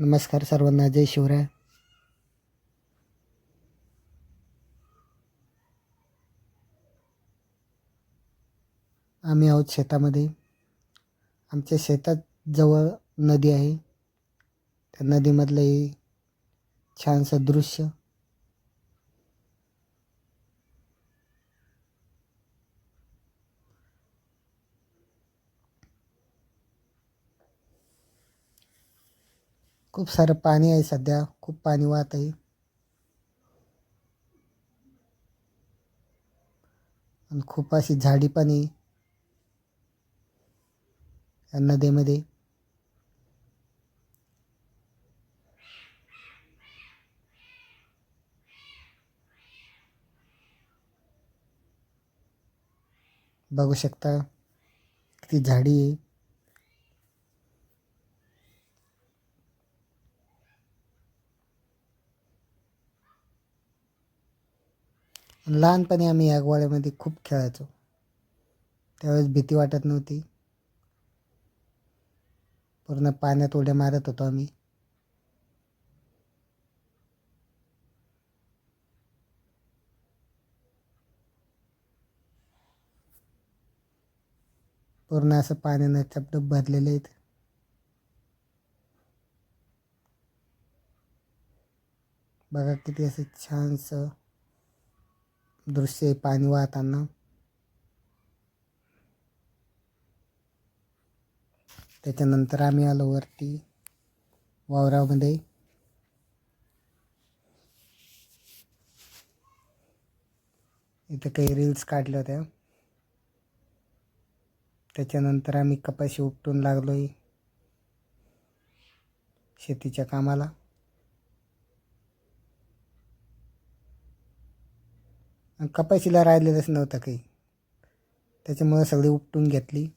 नमस्कार सर्वांना जय शिवराय. आम्ही आहोत शेतामध्ये. आमच्या शेतात जवळ नदी आहे. त्या नदीमधलं हे छानसं दृश्य. खूप सारं पाणी आहे सध्या खूप पाणी वाहत आहे. आणि खूप अशी झाडी पण आहे या नदीमध्ये. बघू शकता किती झाडी आहे. लहानपणी आम्ही या गोळ्यामध्ये खूप खेळायचो. त्यावेळेस भीती वाटत नव्हती. पूर्ण पाण्यात उड्या मारत होतो आम्ही. पूर्ण असं पाण्यानं चपडप भरलेले आहेत. बघा किती असं छानसं दृश्य आहे पाणी वाहताना. त्याच्यानंतर आम्ही आलो वरती वावरामध्ये. इथं काही रील्स काढल्या होत्या. त्याच्यानंतर आम्ही कपाशी उपटून लागलो आहे शेतीच्या कामाला. आणि कपाशीला राहिलेलंच नव्हतं काही. त्याच्यामुळं सगळी उपटून घेतली.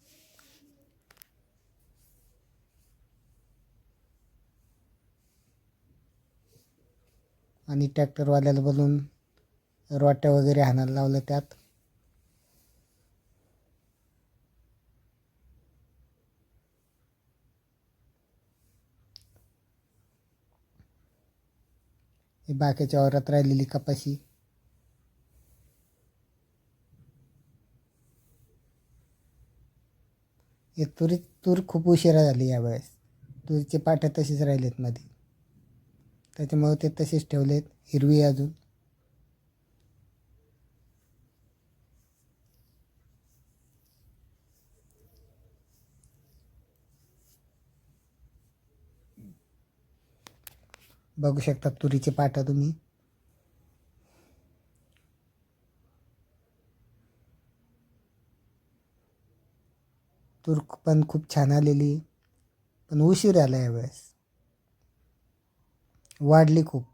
आणि ट्रॅक्टरवाल्याला बोलून रोट्या वगैरे हाणायला लावलं त्यात. ही बाकीच्या औरात राहिलेली कपाशी. हे तुरी तूर खूप उशिरा झाली यावेळेस. तुरीचे पाट्या तसेच राहिलेत मध्ये त्याच्यामुळे ते तसेच ठेवलेत हिरवी अजून. बघू शकता तुरीचे पाटा तुम्ही. तूर पण खूप छान आलेली. पण उशीर आला यावेळेस. वाढली खूप.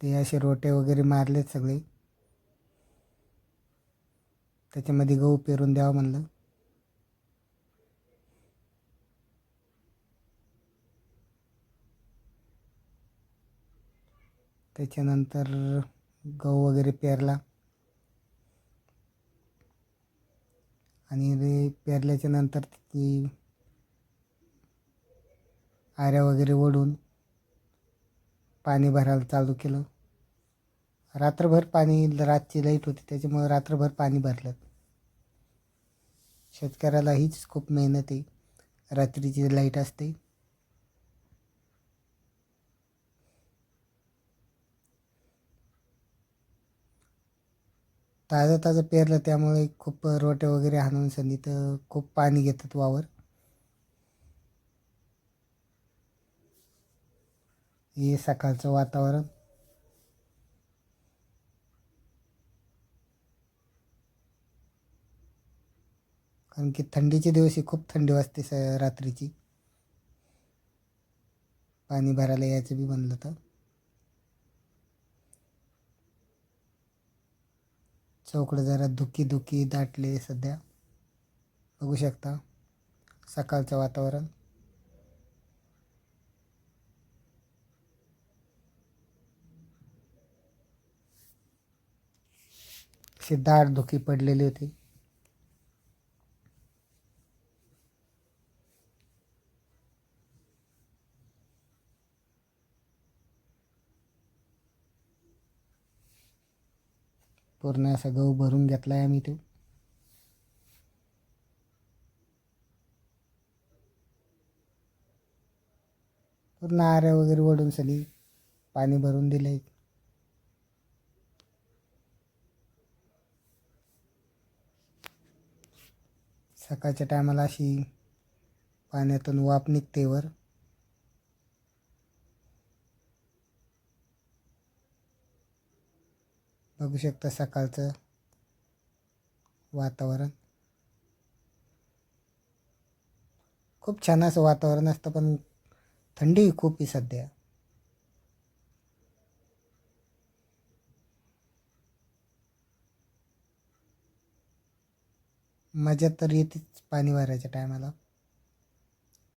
ते असे रोटे वगैरे मारलेत सगळे. त्याच्यामध्ये गहू पेरून द्यावं म्हणलं. त्याच्यानंतर गहू वगैरे पेरला. आणि ते पेरल्याच्या नंतर ती आऱ्या वगैरे ओढून पाणी भरायला चालू केलं. रात्रभर पाणी रातची लाइट होती त्याच्यामुळे रात्रभर पाणी भरलं. शेतकऱ्याला हीच खूप मेहनत आहे. रात्रीची लाइट असते. ताजं ताजं पेरलं त्यामुळे खूप रोटे वगैरे हाणून संधी तर खूप पाणी घेतात वावर. हे सकाळचं वातावरण. कारण की थंडीचे दिवस ही खूप थंडी वाजते स रात्रीची. पाणी भरायला यायचं बी म्हणलं तर. चौकडं जरा धुकी धुकी दाटले सध्या. बघू शकता सकाळचं वातावरण. अशी दाट धुकी पडलेली होती. पूर्ण असा गहू भरून घेतला आहे आम्ही तो. पूर्ण आऱ्या वगैरे ओढून सली पाणी भरून दिले सकाळच्या टायमाला अशी पाण्यातून वाफ निघते वर. बघू शकता सकाळचं वातावरण. खूप छान असं वातावरण असतं पण थंडी खूप आहे सध्या. मजा तर येतेच पाणी भरायच्या टायमाला